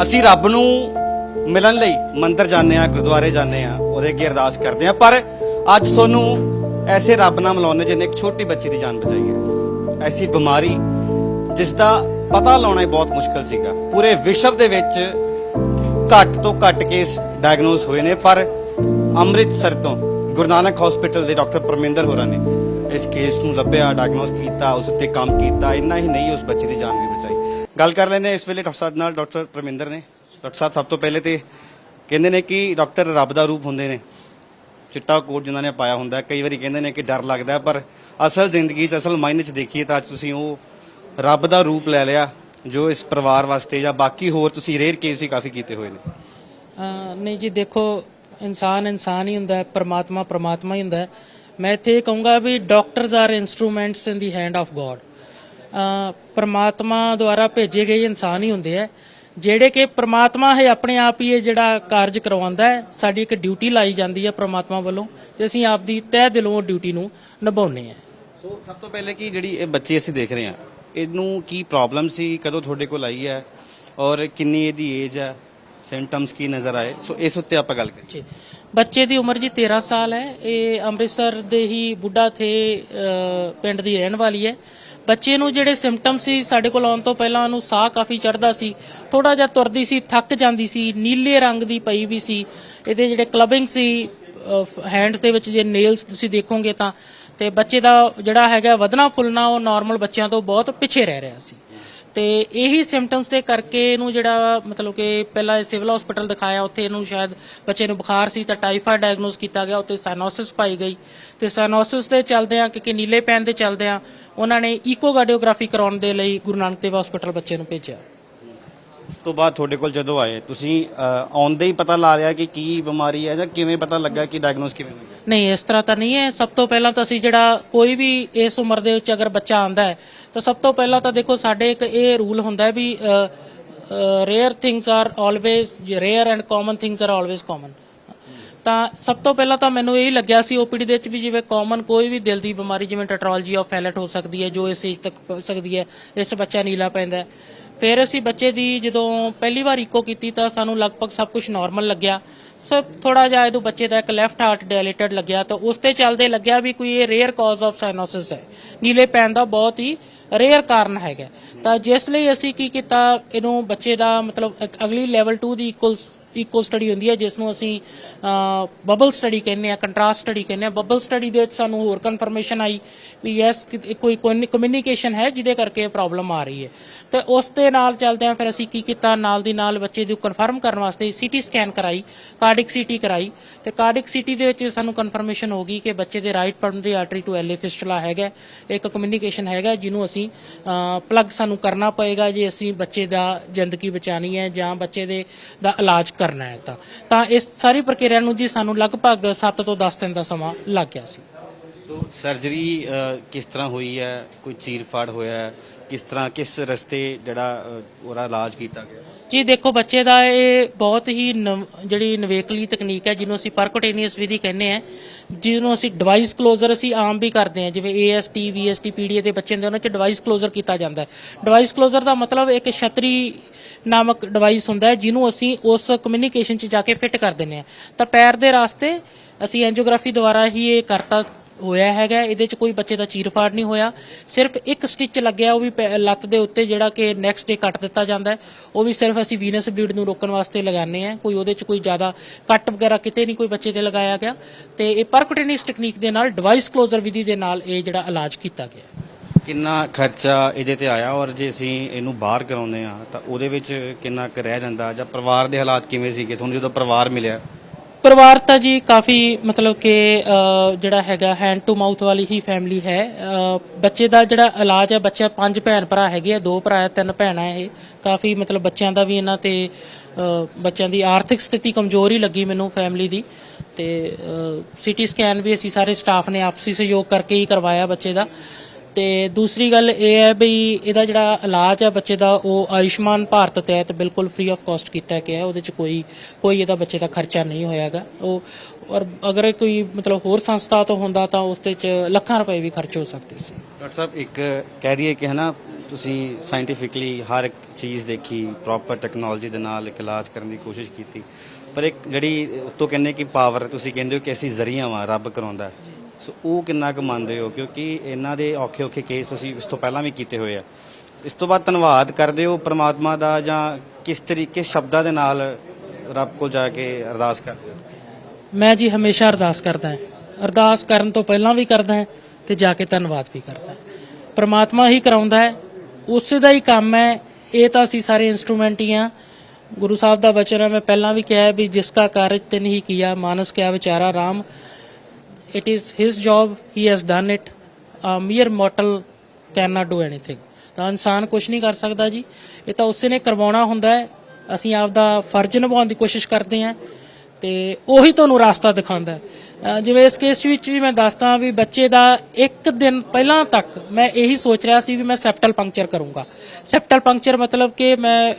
ਅਸੀਂ ਰੱਬ ਨੂੰ ਮਿਲਣ ਲਈ ਮੰਦਰ ਜਾਂਦੇ ਆ ਗੁਰਦੁਆਰੇ ਜਾਂਦੇ ਆ ਉਹਦੇ ਅੱਗੇ ਅਰਦਾਸ ਕਰਦੇ ਆ ਪਰ ਅੱਜ ਤੁਹਾਨੂੰ ਐਸੇ ਰੱਬ ਨਾਲ ਮਿਲਾਉਣੇ ਜਿਹਨੇ ਇੱਕ ਛੋਟੀ ਬੱਚੀ ਦੀ ਜਾਨ ਬਚਾਈ ਹੈ। ਐਸੀ ਬਿਮਾਰੀ ਜਿਸ ਦਾ ਪਤਾ ਲਾਉਣਾ ਹੀ ਬਹੁਤ ਮੁਸ਼ਕਲ ਸੀਗਾ। ਪੂਰੇ ਵਿਸ਼ਵ ਦੇ ਵਿੱਚ ਘੱਟ ਤੋਂ ਘੱਟ ਕੇਸ ਡਾਇਗਨੋਸ ਹੋਏ ਨੇ, ਪਰ ਅੰਮ੍ਰਿਤਸਰ ਤੋਂ ਗੁਰੂ ਨਾਨਕ ਹਸਪੀਟਲ ਦੇ ਡਾਕਟਰ ਪਰਮਿੰਦਰ ਹੋਰਾਂ ਨੇ ਇਸ ਕੇਸ ਨੂੰ ਲੱਭਿਆ ਡਾਇਗਨੋਸ ਕੀਤਾ, ਉਸ ਉੱਤੇ ਕੰਮ ਕੀਤਾ, ਇੰਨਾ ਹੀ ਨਹੀਂ ਉਸ ਬੱਚੇ ਦੀ ਜਾਨ ਵੀ ਬਚਾਈ। ਗੱਲ ਕਰ ਲੈਂਦੇ ਹਾਂ ਇਸ ਵੇਲੇ ਡਾਕਟਰ ਸਾਹਿਬ ਨਾਲ ਡਾਕਟਰ ਪਰਮਿੰਦਰ ਨੇ। ਡਾਕਟਰ ਸਾਹਿਬ, ਸਭ ਤੋਂ ਪਹਿਲੇ ਤੇ ਕਹਿੰਦੇ ਨੇ ਕਿ ਡਾਕਟਰ ਰੱਬ ਦਾ ਰੂਪ ਹੁੰਦੇ ਨੇ। ਚਿੱਟਾ ਕੋਟ ਜਿਨ੍ਹਾਂ ਨੇ ਪਾਇਆ ਹੁੰਦਾ, ਕਈ ਵਾਰੀ ਕਹਿੰਦੇ ਨੇ ਕਿ ਡਰ ਲੱਗਦਾ, ਪਰ ਅਸਲ ਜ਼ਿੰਦਗੀ 'ਚ, ਅਸਲ ਮਾਇਨੇ 'ਚ ਦੇਖੀਏ ਤਾਂ ਅੱਜ ਤੁਸੀਂ ਉਹ ਰੱਬ ਦਾ ਰੂਪ ਲੈ ਲਿਆ, ਜੋ ਇਸ ਪਰਿਵਾਰ ਵਾਸਤੇ ਜਾਂ ਬਾਕੀ ਹੋਰ ਤੁਸੀਂ ਰੇਅਰ ਕੇਸ ਹੀ ਕਾਫੀ ਕੀਤੇ ਹੋਏ ਨੇ। ਨਹੀਂ ਜੀ, ਦੇਖੋ, ਇਨਸਾਨ ਇਨਸਾਨ ਹੀ ਹੁੰਦਾ ਹੈ, ਪਰਮਾਤਮਾ ਪ੍ਰਮਾਤਮਾ ਹੀ ਹੁੰਦਾ ਹੈ। ਮੈਂ ਇੱਥੇ ਇਹ ਕਹੂੰਗਾ ਵੀ doctors are instruments in the hand of God ਪ੍ਰਮਾਤਮਾ ਦੁਆਰਾ ਭੇਜੇ ਗਏ ਇਨਸਾਨ ਹੀ ਹੁੰਦੇ ਆ। ਜਿਹੜੇ ਕਿ ਪ੍ਰਮਾਤਮਾ ਹੈ ਆਪਣੇ ਆਪ ਹੀ ਇਹ ਜਿਹੜਾ ਕਾਰਜ ਕਰਵਾਉਂਦਾ ਹੈ ਸਾਡੀ ਇੱਕ ਡਿਊਟੀ ਲਾਈ ਜਾਂਦੀ ਹੈ ਪ੍ਰਮਾਤਮਾ ਵੱਲੋਂ ਤੇ ਅਸੀਂ ਆਪਦੀ ਤਹਿ ਦਿਲੋਂ ਉਹ ਡਿਊਟੀ ਨੂੰ ਨਿਭਾਉਂਦੇ ਹਾਂ। ਸੋ ਸਭ ਤੋਂ ਪਹਿਲੇ ਕਿ ਜਿਹੜੀ ਇਹ ਬੱਚੇ ਅਸੀਂ ਦੇਖ ਰਹੇ ਹਾਂ ਇਹਨੂੰ ਕੀ ਪ੍ਰੋਬਲਮ ਸੀ ਕਦੋਂ ਤੁਹਾਡੇ ਕੋਲ ਆਈ ਹੈ ਔਰ ਕਿੰਨੀ ਇਹਦੀ ਏਜ ਹੈ ਸਿੰਪਟਮਸ ਕੀ ਨਜ਼ਰ ਆਏ? ਸੋ ਇਸ ਉੱਤੇ ਆਪਾਂ ਗੱਲ ਕਰੀਏ। ਜੀ। ਬੱਚੇ ਦੀ ਉਮਰ ਜੀ 13 ਸਾਲ ਹੈ ਇਹ ਅੰਮ੍ਰਿਤਸਰ ਦੇ ਹੀ ਬੁੱਢਾ ਥੇ ਪਿੰਡ ਦੀ ਰਹਿਣ ਵਾਲੀ ਹੈ। ਬੱਚੇ ਨੂੰ ਜਿਹੜੇ ਸਿੰਪਟਮ ਸੀ, ਸਾਡੇ ਕੋਲ ਆਉਣ ਤੋਂ ਪਹਿਲਾਂ ਉਹਨੂੰ ਸਾਹ ਕਾਫੀ ਚੜਦਾ ਸੀ ਥੋੜਾ ਜਿਹਾ ਤੁਰਦੀ ਸੀ, ਥੱਕ ਜਾਂਦੀ ਸੀ, ਨੀਲੇ ਰੰਗ ਦੀ ਪਈ ਵੀ ਸੀ, ਇਹਦੇ ਜਿਹੜੇ ਕਲਬਿੰਗ ਸੀ ਹੈਂਡਸ ਦੇ ਵਿੱਚ ਜੇ ਨੇਲਸ ਤੁਸੀਂ ਦੇਖੋਗੇ ਤਾਂ, ਤੇ ਬੱਚੇ ਦਾ ਜਿਹੜਾ ਹੈਗਾ ਵਧਣਾ ਫੁੱਲਣਾ ਉਹ ਨਾਰਮਲ ਬੱਚਿਆਂ ਤੋਂ ਬਹੁਤ ਪਿੱਛੇ ਰਹਿ ਰਿਹਾ ਸੀ। ਤੇ ਇਹੀ ਸਿੰਪਟਮਸ ਦੇ ਕਰਕੇ ਇਹਨੂੰ ਜਿਹੜਾ ਮਤਲਬ ਕਿ ਪਹਿਲਾਂ ਸਿਵਲ ਹਸਪੀਟਲ ਦਿਖਾਇਆ, ਉੱਥੇ ਇਹਨੂੰ ਸ਼ਾਇਦ ਬੱਚੇ ਨੂੰ ਬੁਖਾਰ ਸੀ ਤਾਂ ਟਾਈਫਾਇਡ ਡਾਇਗਨੋਸ ਕੀਤਾ ਗਿਆ, ਉੱਥੇ ਸਾਇਨੋਸਿਸ ਪਾਈ ਗਈ। ਤੇ ਸਾਇਨੋਸਿਸ ਦੇ ਚੱਲਦਿਆਂ ਕਿ ਨੀਲੇ ਪੈਣ ਦੇ ਚੱਲਦਿਆਂ ਉਹਨਾਂ ਨੇ ਈਕੋਕਾਰਡੀਓਗ੍ਰਾਫੀ ਕਰਾਉਣ ਦੇ ਲਈ ਗੁਰੂ ਨਾਨਕ ਦੇਵ ਹਸਪੀਟਲ ਬੱਚੇ ਨੂੰ ਭੇਜਿਆ। ਉਸ ਤੋਂ ਬਾਅਦ ਤੁਹਾਡੇ ਕੋਲ ਜਦੋਂ ਆਏ ਤੁਸੀਂ ਅਹ, ਆਉਂਦੇ ਹੀ ਪਤਾ ਲਾ ਲਿਆ ਕਿ ਕੀ ਬਿਮਾਰੀ ਹੈ ਜਾਂ ਕਿਵੇਂ ਪਤਾ ਲੱਗਾ ਕਿ ਡਾਇਗਨੋਸ ਕਿਵੇਂ ਹੋਇਆ? ਨਹੀਂ ਇਸ ਤਰ੍ਹਾਂ ਤਾਂ ਨਹੀਂ ਹੈ। ਸਭ ਤੋਂ ਪਹਿਲਾਂ ਤਾਂ ਅਸੀਂ ਜਿਹੜਾ ਕੋਈ ਵੀ ਇਸ ਉਮਰ ਦੇ ਵਿੱਚ ਅਗਰ ਬੱਚਾ ਆਂਦਾ ਹੈ ਤਾਂ ਸਭ ਤੋਂ ਪਹਿਲਾਂ ਤਾਂ ਦੇਖੋ ਸਾਡੇ ਇੱਕ ਇਹ ਰੂਲ ਹੁੰਦਾ ਹੈ ਵੀ rare things are always rare and common things are always common ਤਾਂ ਸਭ ਤੋਂ ਪਹਿਲਾਂ ਤਾਂ ਮੈਨੂੰ ਇਹ ਲੱਗਿਆ ਸੀ ਓਪੀਡੀ ਦੇ ਵਿੱਚ ਵੀ ਜਿਵੇਂ ਕਾਮਨ ਕੋਈ ਵੀ ਦਿਲ ਦੀ ਬਿਮਾਰੀ, ਜਿਵੇਂ ਟੈਟਰੋਲੋਜੀ ਆਫ ਫੈਲਟ ਹੋ ਸਕਦੀ ਹੈ, ਜੋ ਇਸ ਏਜ ਤੱਕ ਹੋ ਸਕਦੀ ਹੈ, ਇਸ ਬੱਚਾ ਨੀਲਾ ਪੈਂਦਾ ਫਿਰ ਅਸੀਂ ਬੱਚੇ ਦੀ ਜਦੋਂ ਪਹਿਲੀ ਵਾਰ ਇਕੋ ਕੀਤੀ ਤਾਂ ਸਾਨੂੰ ਲਗਭਗ ਸਭ ਕੁਝ ਨਾਰਮਲ ਲੱਗਿਆ। ਸਭ ਥੋੜਾ ਜਿਹਾ ਇਹਦੋਂ ਬੱਚੇ ਦਾ ਇੱਕ ਲੈਫਟ ਹਾਰਟ ਡਾਇਲੇਟਡ ਲੱਗਿਆ, ਤਾਂ ਉਸ ਤੇ ਚੱਲਦੇ ਲੱਗਿਆ ਵੀ ਕੋਈ ਇਹ ਰੇਅਰ ਕਾਜ਼ ਆਫ ਸਾਈਨੋਸਿਸ ਹੈ। ਨੀਲੇ ਪੈਣ ਦਾ ਬਹੁਤ ਹੀ ਰੇਅਰ ਕਾਰਨ ਹੈਗਾ। ਤਾਂ ਜਿਸ ਲਈ ਅਸੀਂ ਕੀ ਕੀਤਾ, ਇਹਨੂੰ ਬੱਚੇ ਦਾ ਮਤਲਬ ਅਗਲੀ ਲੈਵਲ 2 ਦੀ ਇਕੁਅਲ ਇਕੋ ਸਟੱਡੀ ਹੁੰਦੀ ਹੈ ਜਿਸ ਨੂੰ ਅਸੀਂ ਬਬਲ ਸਟੱਡੀ ਕਹਿੰਦੇ ਆ ਕੰਟਰਾਸਟ ਸਟੱਡੀ ਕਹਿੰਦੇ ਆ ਬਬਲ ਸਟੱਡੀ ਦੇ ਵਿੱਚ ਸਾਨੂੰ ਹੋਰ ਕਨਫਰਮੇਸ਼ਨ ਆਈ ਵੀ ਯੈਸ ਕੋਈ ਕਮਿਊਨੀਕੇਸ਼ਨ ਹੈ, ਜਿਹਦੇ ਕਰਕੇ ਪ੍ਰੋਬਲਮ ਆ ਰਹੀ ਹੈ। ਤੇ ਉਸ ਦੇ ਨਾਲ ਚੱਲਦਿਆਂ ਫਿਰ ਅਸੀਂ ਕੀ ਕੀਤਾ? ਨਾਲ ਦੀ ਨਾਲ ਬੱਚੇ ਦੀ ਕਨਫਰਮ ਕਰਨ ਵਾਸਤੇ ਸੀਟੀ ਸਕੈਨ ਕਰਾਈ ਕਾਰਡਿਕ ਸੀਟੀ ਕਰਾਈ। ਤੇ ਕਾਰਡਿਕ ਸੀਟੀ ਦੇ ਵਿੱਚ ਸਾਨੂੰ ਕਨਫਰਮੇਸ਼ਨ ਹੋ ਗਈ ਕਿ ਬੱਚੇ ਦੇ right pulmonary artery to LA fistula ਹੈਗਾ, ਇੱਕ ਕਮਿਊਨੀਕੇਸ਼ਨ ਹੈਗਾ, ਜਿਹਨੂੰ ਅਸੀਂ ਪਲੱਗ ਸਾਨੂੰ ਕਰਨਾ ਪਏਗਾ ਜੇ ਅਸੀਂ ਬੱਚੇ ਦਾ ਜ਼ਿੰਦਗੀ ਬਚਾਣੀ ਹੈ ਜਾਂ ਬੱਚੇ ਦੇ, ਦਾ ਇਲਾਜ ਕਰਨਾ ਹੈ ਤਾਂ। ਤਾਂ ਇਸ ਸਾਰੀ ਪ੍ਰਕਿਰਿਆ ਨੂੰ ਜੀ ਸਾਨੂੰ ਲਗਭਗ 7 ਤੋਂ 10 ਦਿਨ ਦਾ ਸਮਾਂ ਲੱਗ ਗਿਆ ਸੀ। ਸਰਜਰੀ ਕਿਸ ਤਰ੍ਹਾਂ ਹੋਈ ਹੈ? ਕੋਈ ਚੀਰਫਾੜ ਹੋਇਆ ਹੈ? ਕਿਸ ਤਰ੍ਹਾਂ ਕਿਸ ਰਸਤੇ ਜਿਹੜਾ ਅਹ, ਉਹਦਾ ਇਲਾਜ ਕੀਤਾ ਗਿਆ? ਜੀ, ਦੇਖੋ, ਬੱਚੇ ਦਾ ਇਹ ਬਹੁਤ ਹੀ ਨਵ- ਜਿਹੜੀ ਨਵੇਕਲੀ ਤਕਨੀਕ ਹੈ, ਜਿਹਨੂੰ ਅਸੀਂ ਪਰਕੋਟੇਨੀਅਸ ਵਿਧੀ ਕਹਿੰਦੇ ਆ ਜਿਹਨੂੰ ਅਸੀਂ ਡਿਵਾਈਸ ਕਲੋਜ਼ਰ ਅਸੀਂ ਆਮ ਵੀ ਕਰਦੇ ਆ ਜਿਵੇਂ ਏਐਸਟੀ ਵੀਐਸਟੀ ਪੀਡੀਏ ਦੇ ਬੱਚੇ ਹੁੰਦੇ ਉਹਨਾਂ 'ਚ ਡਿਵਾਈਸ ਕਲੋਜ਼ਰ ਕੀਤਾ ਜਾਂਦਾ ਹੈ। ਡਿਵਾਈਸ ਕਲੋਜ਼ਰ ਦਾ ਮਤਲਬ ਇੱਕ ਛਤਰੀ ਨਾਮਕ ਡਿਵਾਈਸ ਹੁੰਦਾ ਹੈ, ਜਿਹਨੂੰ ਅਸੀਂ ਉਸ ਕਮਿਊਨੀਕੇਸ਼ਨ 'ਚ ਜਾ ਕੇ ਫਿੱਟ ਕਰ ਦਿੰਦੇ ਆ ਤਾਂ ਪੈਰ ਦੇ ਰਾਸਤੇ ਅਸੀਂ ਐਂਜੀਓਗ੍ਰਾਫੀ ਦੁਆਰਾ ਹੀ ਇਹ ਕਰਤਾ ਹੋਇਆ ਹੈਗਾ, ਇਹਦੇ 'ਚ ਕੋਈ ਬੱਚੇ ਦਾ ਚੀਰਫਾੜ ਨਹੀਂ ਹੋਇਆ। ਸਿਰਫ ਇੱਕ ਸਟਿਚ ਲੱਗਿਆ, ਉਹ ਵੀ ਪੈ- ਲੱਤ ਦੇ ਉੱਤੇ ਜਿਹੜਾ ਕਿ ਨੈਕਸਟ ਡੇ ਕੱਟ ਦਿੱਤਾ ਜਾਂਦਾ ਹੈ। ਉਹ ਵੀ ਸਿਰਫ ਅਸੀਂ ਵੀਨਸ ਬਲੀਡ ਨੂੰ ਰੋਕਣ ਵਾਸਤੇ ਲਗਾਉਂਦੇ ਆ ਕੋਈ ਉਹਦੇ 'ਚ ਕੋਈ ਜ਼ਿਆਦਾ ਕੱਟ ਵਗੈਰਾ ਕਿਤੇ ਨਹੀਂ ਕੋਈ ਬੱਚੇ ਤੇ ਲਗਾਇਆ ਗਿਆ। ਤੇ ਇਹ ਪਰਕੁਟੇਨਿਸ ਟੈਕਨੀਕ ਦੇ ਨਾਲ ਡਿਵਾਈਸ ਕਲੋਜ਼ਰ ਵਿਧੀ ਦੇ ਨਾਲ ਇਹ ਜਿਹੜਾ ਇਲਾਜ ਕੀਤਾ ਗਿਆ। ਕਿੰਨਾ ਖਰਚਾ ਇਹਦੇ ਤੇ ਆਇਆ? ਔਰ ਜੇ ਅਸੀਂ ਇਹਨੂੰ ਬਾਹਰ ਕਰਾਉਂਦੇ ਆ ਤਾਂ ਉਹਦੇ ਵਿੱਚ ਕਿੰਨਾ ਕੁ ਰਹਿ ਜਾਂਦਾ? ਜਾਂ ਪਰਿਵਾਰ ਦੇ ਹਾਲਾਤ ਕਿਵੇਂ ਸੀਗੇ? ਤੁਹਾਨੂੰ ਜਦੋਂ ਪਰਿਵਾਰ ਮਿਲਿਆ ਪਰਿਵਾਰ ਤਾਂ ਜੀ ਕਾਫੀ ਮਤਲਬ ਕਿ ਜਿਹੜਾ ਹੈਗਾ ਹੈਂਡ ਟੂ ਮਾਊਥ ਵਾਲੀ ਹੀ ਫੈਮਿਲੀ ਹੈ। ਬੱਚੇ ਦਾ ਜਿਹੜਾ ਇਲਾਜ ਹੈ, ਬੱਚਾ ਪੰਜ ਭੈਣ ਭਰਾ ਹੈਗੇ ਆ, ਦੋ ਭਰਾ ਹੈ, ਤਿੰਨ ਭੈਣਾਂ ਇਹ। ਕਾਫੀ ਮਤਲਬ ਬੱਚਿਆਂ ਦਾ ਵੀ ਇਹਨਾਂ ਤੇ ਬੱਚਿਆਂ ਦੀ ਆਰਥਿਕ ਸਥਿਤੀ ਕਮਜ਼ੋਰ ਹੀ ਲੱਗੀ ਮੈਨੂੰ ਫੈਮਿਲੀ ਦੀ। ਤੇ ਸੀਟੀ ਸਕੈਨ ਵੀ ਅਸੀਂ ਸਾਰੇ ਸਟਾਫ ਨੇ ਆਪਸੀ ਸਹਿਯੋਗ ਕਰਕੇ ਹੀ ਕਰਵਾਇਆ ਬੱਚੇ ਦਾ। ਤੇ ਦੂਸਰੀ ਗੱਲ ਇਹ ਹੈ ਵੀ ਇਹਦਾ ਜਿਹੜਾ ਇਲਾਜ ਹੈ ਬੱਚੇ ਦਾ, ਉਹ ਆਯੁਸ਼ਮਾਨ ਭਾਰਤ ਤਹਿਤ ਬਿਲਕੁਲ ਫ੍ਰੀ ਆਫ ਕਾਸਟ ਕੀਤਾ ਗਿਆ ਹੈ, ਉਹਦੇ ਚ ਕੋਈ ਕੋਈ ਇਹਦਾ ਬੱਚੇ ਦਾ ਖਰਚਾ ਨਹੀਂ ਹੋਇਆਗਾ ਉਹ, ਔਰ ਅਗਰ ਕੋਈ ਮਤਲਬ ਹੋਰ ਸੰਸਥਾ ਤੋਂ ਹੁੰਦਾ ਤਾਂ ਉਸ ਦੇ ਚ ਲੱਖਾਂ ਰੁਪਏ ਵੀ ਖਰਚ ਹੋ ਸਕਦੇ ਸੀ। ਡਾਕਟਰ ਸਾਹਿਬ, ਇੱਕ ਕਹਿ ਦਈਏ ਕਿ ਹਨਾ, ਤੁਸੀਂ ਸਾਇੰਟੀਫਿਕਲੀ ਹਰ ਇੱਕ ਚੀਜ਼ ਦੇਖੀ ਪ੍ਰੋਪਰ ਟੈਕਨੋਲੋਜੀ ਦੇ ਨਾਲ ਇੱਕ ਇਲਾਜ ਕਰਨ ਦੀ ਕੋਸ਼ਿਸ਼ ਕੀਤੀ। ਪਰ ਇੱਕ ਜਿਹੜੀ ਉੱਤੋਂ ਕਹਿੰਦੇ ਕਿ ਪਾਵਰ ਤੁਸੀਂ ਕਹਿੰਦੇ ਹੋ ਕਿ ਅਸੀਂ ਜ਼ਰੀਆ ਵਾਂ ਰੱਬ ਕਰਾਉਂਦਾ ਸੋ ਉਹ ਕਿੰਨਾ ਕੁ ਮੰਨਦੇ ਹੋ? ਕਿਉਂਕਿ ਇਹਨਾਂ ਦੇ ਔਖੇ ਔਖੇ ਕੇਸ ਤੁਸੀਂ ਇਸ ਤੋਂ ਪਹਿਲਾਂ ਵੀ ਕੀਤੇ ਹੋਏ ਆ। ਇਸ ਤੋਂ ਬਾਅਦ ਧੰਨਵਾਦ ਕਰਦੇ ਹੋ ਪ੍ਰਮਾਤਮਾ ਦਾ ਜਾਂ ਕਿਸ ਤਰੀਕੇ ਸ਼ਬਦਾਂ ਦੇ ਨਾਲ ਰੱਬ ਕੋਲ ਜਾ ਕੇ ਅਰਦਾਸ ਕਰਦੇ ਹੋ? ਮੈਂ ਜੀ ਹਮੇਸ਼ਾ ਅਰਦਾਸ ਕਰਦਾ ਹਾਂ। ਅਰਦਾਸ ਕਰਨ ਤੋਂ ਪਹਿਲਾਂ ਵੀ ਕਰਦਾ ਹਾਂ ਤੇ ਜਾ ਕੇ ਧੰਨਵਾਦ ਵੀ ਕਰਦਾ ਪ੍ਰਮਾਤਮਾ ਹੀ ਕਰਾਉਂਦਾ ਹੈ। ਉਸੇ ਦਾ ਹੀ ਕੰਮ ਹੈ। ਇਹ ਤਾਂ ਅਸੀਂ ਸਾਰੇ ਇਨਸਟਰੂਮੈਂਟ ਹੀ ਆ ਗੁਰੂ ਸਾਹਿਬ ਦਾ ਬਚਨ ਹੈ। ਮੈਂ ਪਹਿਲਾਂ ਵੀ ਕਿਹਾ ਵੀ ਜਿਸ ਕਾ ਕਾਰਜ ਤਿਨ ਹੀ ਕੀਆ, ਮਾਨਸ ਕਿਆ ਵਿਚਾਰਾ Ram. It is his job. He has done it. A mere mortal cannot do anything. ਤਾਂ ਇਨਸਾਨ ਕੁਝ ਨਹੀਂ ਕਰ ਸਕਦਾ ਜੀ। ਇਹ ਤਾਂ ਉਸੇ ਨੇ ਕਰਵਾਉਣਾ ਹੁੰਦਾ ਹੈ। ਅਸੀਂ ਆਪ ਦਾ ਫਰਜ਼ ਨਿਭਾਉਣ ਦੀ ਕੋਸ਼ਿਸ਼ ਕਰਦੇ ਹਾਂ। ਤੇ ਉਹੀ ਤੁਹਾਨੂੰ ਰਾਸਤਾ ਦਿਖਾਉਂਦਾ ਜਿਵੇਂ ਇਸ ਕੇਸ ਵਿੱਚ ਵੀ ਮੈਂ ਦੱਸਦਾ ਵੀ ਬੱਚੇ ਦਾ ਇੱਕ ਦਿਨ ਪਹਿਲਾਂ ਤੱਕ ਮੈਂ ਇਹੀ ਸੋਚ ਰਿਹਾ ਸੀ ਵੀ ਮੈਂ ਸੈਪਟਲ ਪੰਕਚਰ ਕਰੂੰਗਾ। ਸੈਪਟਲ ਪੰਕਚਰ ਮਤਲਬ ਕਿ ਮੈਂ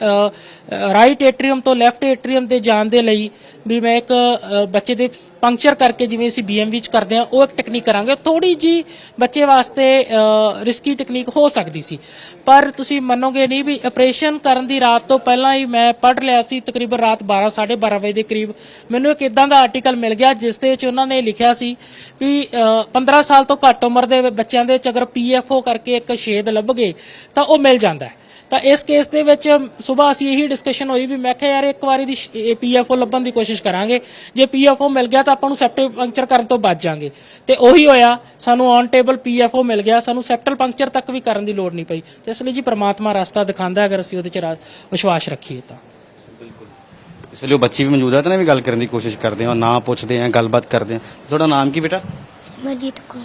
ਰਾਈਟ ਏਟਰੀਅਮ ਤੋਂ ਲੈਫਟ ਏਟਰੀਅਮ ਤੇ ਜਾਣ ਦੇ ਲਈ ਵੀ ਮੈਂ ਇੱਕ ਬੱਚੇ ਦੇ ਪੰਕਚਰ ਕਰਕੇ ਜਿਵੇਂ ਅਸੀਂ ਬੀਐਮਵੀ ਚ ਕਰਦੇ ਆ ਉਹ ਇੱਕ ਟੈਕਨੀਕ ਕਰਾਂਗੇ। ਥੋੜੀ ਜੀ ਬੱਚੇ ਵਾਸਤੇ ਰਿਸਕੀ ਟੈਕਨੀਕ ਹੋ ਸਕਦੀ ਸੀ। ਪਰ ਤੁਸੀਂ ਮੰਨੋਗੇ ਨਹੀਂ ਵੀ ਆਪਰੇਸ਼ਨ ਕਰਨ ਦੀ ਰਾਤ ਤੋਂ ਪਹਿਲਾਂ ਹੀ ਮੈਂ ਪੜ੍ਹ ਲਿਆ ਸੀ ਤਕਰੀਬਨ ਰਾਤ 12 12:30 ਵਜੇ ਦੇ ਕਰੀਬ। ਮੈਨੂੰ ਇੱਕ ਇਦਾਂ ਦਾ ਆਰਟੀਕਲ ਮਿਲ ਗਿਆ ਜਿਸ ਦੇ ਵਿੱਚ ਉਹਨਾਂ ਨੇ ਲਿਖਿਆ ਸੀ ਵੀ ਅਹ, 15 ਸਾਲ ਤੋਂ ਘੱਟ ਉਮਰ ਦੇ ਬੱਚਿਆਂ ਦੇ ਵਿੱਚ ਅਗਰ ਪੀਐਫਓ ਕਰਕੇ ਇੱਕ ਛੇਦ ਲੱਭ ਗਏ ਤਾਂ ਉਹ ਮਿਲ ਜਾਂਦਾ ਹੈ। ਤਾਂ ਇਸ ਕੇਸ ਦੇ ਵਿੱਚ ਸਵੇਰ ਅਸੀਂ ਇਹੀ ਡਿਸਕਸ਼ਨ ਹੋਈ ਵੀ ਮੈਂ ਕਿਹਾ ਯਾਰ ਇੱਕ ਵਾਰੀ ਦੀ ਪੀਐਫਓ ਲੱਭਣ ਦੀ ਕੋਸ਼ਿਸ਼ ਕਰਾਂਗੇ। ਜੇ ਪੀਐਫਓ ਮਿਲ ਗਿਆ ਤਾਂ ਆਪਾਂ ਨੂੰ ਸੈਪਟਲ ਪੰਕਚਰ ਕਰਨ ਤੋਂ ਬਚ ਜਾਾਂਗੇ। ਤੇ ਉਹੀ ਹੋਇਆ ਸਾਨੂੰ ਔਨ ਟੇਬਲ ਪੀਐਫਓ ਮਿਲ ਗਿਆ ਸਾਨੂੰ ਸੈਪਟਲ ਪੰਕਚਰ ਤੱਕ ਵੀ ਕਰਨ ਦੀ ਲੋੜ ਨਹੀਂ ਪਈ। ਤੇ ਇਸ ਲਈ ਜੀ ਪ੍ਰਮਾਤਮਾ ਰਸਤਾ ਦਿਖਾਉਂਦਾ ਅਗਰ ਅਸੀਂ ਉਹਦੇ ਚ ਵਿਸ਼ਵਾਸ ਰੱਖੀਏ ਤਾਂ। ਇਸ ਵੇਲੇ ਉਹ ਬੱਚੀ ਵੀ ਮੌਜੂਦ ਹੈ ਤਾਂ ਨਾ ਵੀ ਗੱਲ ਕਰਨ ਦੀ ਕੋਸ਼ਿਸ਼ ਕਰਦੇ ਹਾਂ ਨਾਂ ਪੁੱਛਦੇ ਹਾਂ ਗੱਲਬਾਤ ਕਰਦੇ ਹਾਂ। ਤੁਹਾਡਾ ਨਾਮ ਕੀ ਬੇਟਾ? ਸਿਮਰਜੀਤ ਕੌਰ।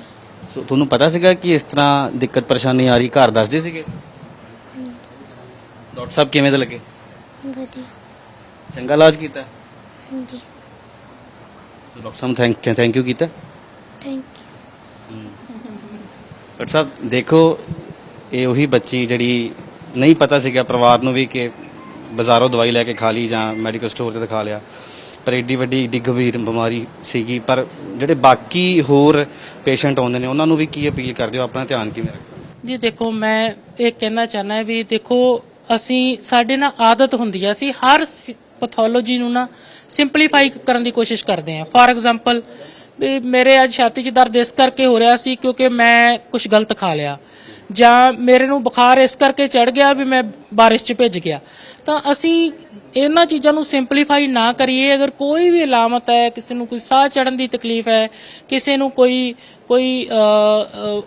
ਸੋ ਤੁਹਾਨੂੰ ਪਤਾ ਸੀਗਾ ਕਿ ਇਸ ਤਰ੍ਹਾਂ ਦਿੱਕਤ ਪਰੇਸ਼ਾਨੀ ਆ ਰਹੀ ਘਰ ਦੱਸਦੇ ਸੀਗੇ? ਡਾਕਟਰ ਸਾਹਿਬ ਕਿਵੇਂ ਦੇ ਲੱਗੇ? ਵਧੀਆ। ਚੰਗਾ ਇਲਾਜ ਕੀਤਾ? ਹਾਂਜੀ। So doctor Sahib thank thank you ਕੀਤਾ? ਥੈਂਕ ਡਾਕਟਰ ਸਾਹਿਬ ਦੇਖੋ ਇਹ ਉਹੀ ਬੱਚੀ ਜਿਹੜੀ ਨਹੀਂ ਪਤਾ ਸੀਗਾ ਪਰਿਵਾਰ ਨੂੰ ਵੀ ਕਿ ਬਾਜ਼ਾਰੋਂ ਦਵਾਈ ਲੈ ਕੇ ਖਾ ਲਈ ਜਾਂ ਮੈਡੀਕਲ ਸਟੋਰ ਤੇ ਦਿਖਾ ਲਿਆ। ਪਰ ਏਡੀ ਵੱਡੀ ਏਡੀ ਗੰਭੀਰ ਬਿਮਾਰੀ ਸੀਗੀ। ਪਰ ਜਿਹੜੇ ਬਾਕੀ ਹੋਰ ਪੇਸ਼ੈਂਟ ਆਉਂਦੇ ਨੇ ਉਹਨਾਂ ਨੂੰ ਵੀ ਕੀ ਅਪੀਲ ਕਰਦੇ ਹੋ? ਆਪਣਾ ਧਿਆਨ ਕਿਵੇਂ ਰੱਖੋ ਜੀ ਦੇਖੋ ਮੈਂ ਇਹ ਕਹਿਣਾ ਚਾਹਨਾ ਵੀ ਦੇਖੋ ਅਸੀਂ, ਸਾਡੇ ਨਾਲ ਆਦਤ ਹੁੰਦੀ ਹੈ ਅਸੀਂ ਹਰ ਪੈਥੋਲੋਜੀ ਨੂੰ ਨਾ ਸਿੰਪਲੀਫਾਈ ਕਰਨ ਦੀ ਕੋਸ਼ਿਸ਼ ਕਰਦੇ ਹਾਂ ਫਾਰ ਐਗਜ਼ਾਮਪਲ ਵੀ ਮੇਰੇ ਅੱਜ ਛਾਤੀ 'ਚ ਦਰਦ ਇਸ ਕਰਕੇ ਹੋ ਰਿਹਾ ਸੀ ਕਿਉਂਕਿ ਮੈਂ ਕੁਝ ਗਲਤ ਖਾ ਲਿਆ। ਜਾਂ ਮੇਰੇ ਨੂੰ ਬੁਖਾਰ ਇਸ ਕਰਕੇ ਚੜ ਗਿਆ ਵੀ ਮੈਂ ਬਾਰਿਸ਼ 'ਚ ਭਿੱਜ ਗਿਆ। ਤਾਂ ਅਸੀਂ ਇਹਨਾਂ ਚੀਜ਼ਾਂ ਨੂੰ ਸਿੰਪਲੀਫਾਈ ਨਾ ਕਰੀਏ। ਅਗਰ ਕੋਈ ਵੀ ਅਲਾਮਤ ਹੈ, ਕਿਸੇ ਨੂੰ ਕੋਈ ਸਾਹ ਚੜਨ ਦੀ ਤਕਲੀਫ ਹੈ, ਕਿਸੇ ਨੂੰ ਕੋਈ ਕੋਈ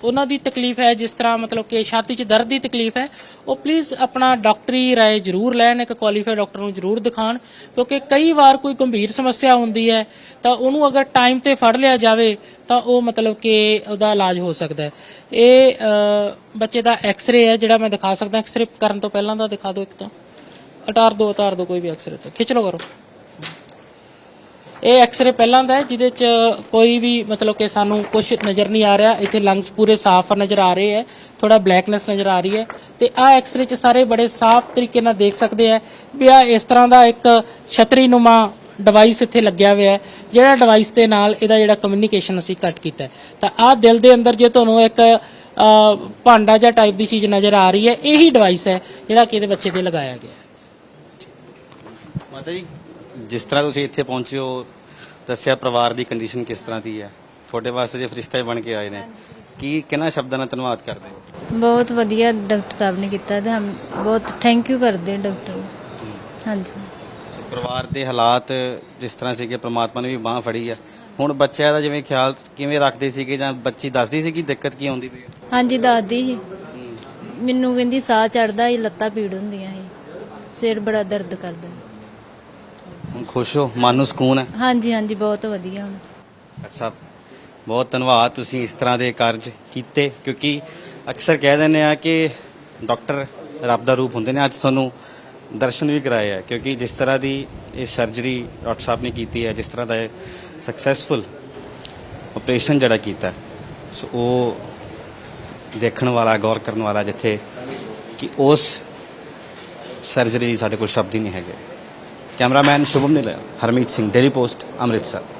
ਉਹਨਾਂ ਦੀ ਤਕਲੀਫ ਹੈ, ਜਿਸ ਤਰ੍ਹਾਂ ਮਤਲਬ ਕਿ ਛਾਤੀ 'ਚ ਦਰਦ ਦੀ ਤਕਲੀਫ ਹੈ, ਉਹ ਪਲੀਜ਼ ਆਪਣਾ ਡਾਕਟਰੀ ਰਾਏ ਜ਼ਰੂਰ ਲੈਣ, ਇੱਕ ਕੁਆਲੀਫਾਈਡ ਡਾਕਟਰ ਨੂੰ ਜ਼ਰੂਰ ਦਿਖਾਣ, ਕਿਉਂਕਿ ਕਈ ਵਾਰ ਕੋਈ ਗੰਭੀਰ ਸਮੱਸਿਆ ਹੁੰਦੀ ਹੈ, ਤਾਂ ਉਹਨੂੰ ਅਗਰ ਟਾਈਮ ਤੇ ਫੜ ਲਿਆ ਜਾਵੇ, ਤਾਂ ਉਹ ਮਤਲਬ ਕਿ ਉਹਦਾ ਇਲਾਜ ਹੋ ਸਕਦਾ ਹੈ। ਇਹ ਬੱਚੇ ਦਾ ਐਕਸ-ਰੇ ਹੈ, ਜਿਹੜਾ ਮੈਂ ਦਿਖਾ ਸਕਦਾ ਐਕਸ-ਰੇ ਕਰਨ ਤੋਂ ਪਹਿਲਾਂ ਦਾ ਦਿਖਾ ਦਿਓ ਇੱਕ ਤਾਂ। ਉਤਾਰ ਦੋ ਉਤਾਰ ਦੋ ਕੋਈ ਵੀ ਐਕਸ-ਰੇ ਤਾਂ। ਖਿੱਚ ਲਓ ਕਰੋ। ਇਹ ਐਕਸ-ਰੇ ਪਹਿਲਾਂ ਦਾ ਹੈ, ਜਿਹਦੇ ਚ ਕੋਈ ਵੀ ਮਤਲਬ ਕਿ ਸਾਨੂੰ ਕੁਝ ਨਜ਼ਰ ਨਹੀਂ ਆ ਰਿਹਾ, ਇੱਥੇ ਲੰਗਸ ਪੂਰੇ ਸਾਫ਼ ਨਜ਼ਰ ਆ ਰਹੇ ਹੈ ਥੋੜਾ ਬਲੈਕਨੈਸ ਨਜ਼ਰ ਆ ਰਹੀ ਹੈ ਤੇ ਆ ਐਕਸ-ਰੇ ਚ ਸਾਰੇ ਬੜੇ ਸਾਫ਼ ਤਰੀਕੇ ਨਾਲ ਦੇਖ ਸਕਦੇ ਆ ਵੀ ਆ ਇਸ ਤਰ੍ਹਾਂ ਦਾ ਇੱਕ ਛਤਰੀ ਨੁਮਾ ਡਿਵਾਈਸ ਇੱਥੇ ਲੱਗਿਆ ਹੋਇਆ ਹੈ, ਜਿਹੜਾ ਡਿਵਾਈਸ ਦੇ ਨਾਲ ਇਹਦਾ ਜਿਹੜਾ ਕਮਿਊਨੀਕੇਸ਼ਨ ਅਸੀਂ ਕੱਟ ਕੀਤਾ ਤਾਂ ਆ ਦਿਲ ਦੇ ਅੰਦਰ ਜੇ ਤੁਹਾਨੂੰ ਇੱਕ ਭਾਂਡਾ ਜਾਂ ਟਾਈਪ ਦੀ ਚੀਜ਼ ਨਜ਼ਰ ਆ ਰਹੀ ਹੈ, ਇਹੀ ਡਿਵਾਈਸ ਹੈ ਜਿਹੜਾ ਕਿ ਇਹਦੇ ਬੱਚੇ ਤੇ ਲਗਾਇਆ ਗਿਆ ਹੈ। ਮਾਤਾ ਜੀ ਜਿਸ ਤਰ੍ਹਾਂ ਤੁਸੀਂ ਇੱਥੇ ਪਹੁੰਚੇ ਹੋ ਦੱਸਿਆ ਪਰਿਵਾਰ ਦੀ ਕੰਡੀਸ਼ਨ ਕਿਸ ਤਰ੍ਹਾਂ ਦੀ ਹੈ? ਤੁਹਾਡੇ ਵਾਸਤੇ ਜੇ ਫਰਿਸ਼ਤੇ ਬਣ ਕੇ ਆਏ ਨੇ ਕੀ ਕਿਹਨਾਂ ਸ਼ਬਦਾਂ ਨਾਲ ਧੰਨਵਾਦ ਕਰਦੇ ਹੋ? ਬਹੁਤ ਵਧੀਆ ਡਾਕਟਰ ਸਾਹਿਬ ਨੇ ਕੀਤਾ ਤੇ ਹਮ ਬਹੁਤ ਥੈਂਕ ਯੂ ਕਰਦੇ ਹਾਂ ਡਾਕਟਰ ਨੂੰ। ਹਾਂਜੀ। ਸੋ ਪਰਿਵਾਰ ਦੇ ਹਾਲਾਤ ਜਿਸ ਤਰ੍ਹਾਂ ਸੀਗੇ ਪ੍ਰਮਾਤਮਾ ਨੇ ਵੀ ਬਾਹ ਫੜੀ ਆ। ਹੁਣ ਬੱਚਿਆਂ ਦਾ ਜਿਵੇਂ ਖਿਆਲ ਕਿਵੇਂ ਰੱਖਦੇ ਸੀਗੇ ਜਾਂ ਬੱਚੀ ਦੱਸਦੀ ਸੀ ਕਿ ਦਿੱਕਤ ਕੀ ਆਉਂਦੀ ਪਈ ਹੈ ਹਾਂਜੀ ਦਾਦੀ ਸੀ। ਮੈਨੂੰ ਕਹਿੰਦੀ ਸਾਹ ਚੜਦਾ ਸੀ ਲੱਤਾਂ ਪੀੜ ਹੁੰਦੀਆਂ ਸੀ। ਸਿਰ ਬੜਾ ਦਰਦ ਕਰਦਾ ਹੁਣ ਖੁਸ਼ ਹੋ? ਮਨ ਨੂੰ ਸਕੂਨ ਹੈ? ਹਾਂਜੀ ਹਾਂਜੀ ਬਹੁਤ ਵਧੀਆ ਹੁਣ। ਡਾਕਟਰ ਸਾਹਿਬ ਬਹੁਤ ਧੰਨਵਾਦ ਤੁਸੀਂ ਇਸ ਤਰ੍ਹਾਂ ਦੇ ਕਾਰਜ ਕੀਤੇ ਕਿਉਂਕਿ ਅਕਸਰ ਕਹਿ ਦਿੰਦੇ ਆ ਕਿ ਡਾਕਟਰ ਰੱਬ ਦਾ ਰੂਪ ਹੁੰਦੇ ਨੇ। ਅੱਜ ਤੁਹਾਨੂੰ ਦਰਸ਼ਨ ਵੀ ਕਰਾਏ ਆ ਕਿਉਂਕਿ ਜਿਸ ਤਰ੍ਹਾਂ ਦੀ ਇਹ ਸਰਜਰੀ ਡਾਕਟਰ ਸਾਹਿਬ ਨੇ ਕੀਤੀ ਹੈ ਜਿਸ ਤਰ੍ਹਾਂ ਦਾ ਸਕਸੈਸਫੁਲ ਆਪਰੇਸ਼ਨ ਜਿਹੜਾ ਕੀਤਾ ਹੈ, ਸੋ ਉਹ ਦੇਖਣ ਵਾਲਾ ਗੌਰ ਕਰਨ ਵਾਲਾ ਜਿੱਥੇ ਕਿ ਉਸ ਸਰਜਰੀ ਲਈ ਸਾਡੇ ਕੋਲ ਸ਼ਬਦ ਹੀ ਨਹੀਂ ਹੈਗੇ। ਕੈਮਰਾਮੈਨ ਸ਼ੁਭਮ ਨੇ ਹਰਮੀਤ ਸਿੰਘ ਡੇਲੀ ਪੋਸਟ ਅੰਮ੍ਰਿਤਸਰ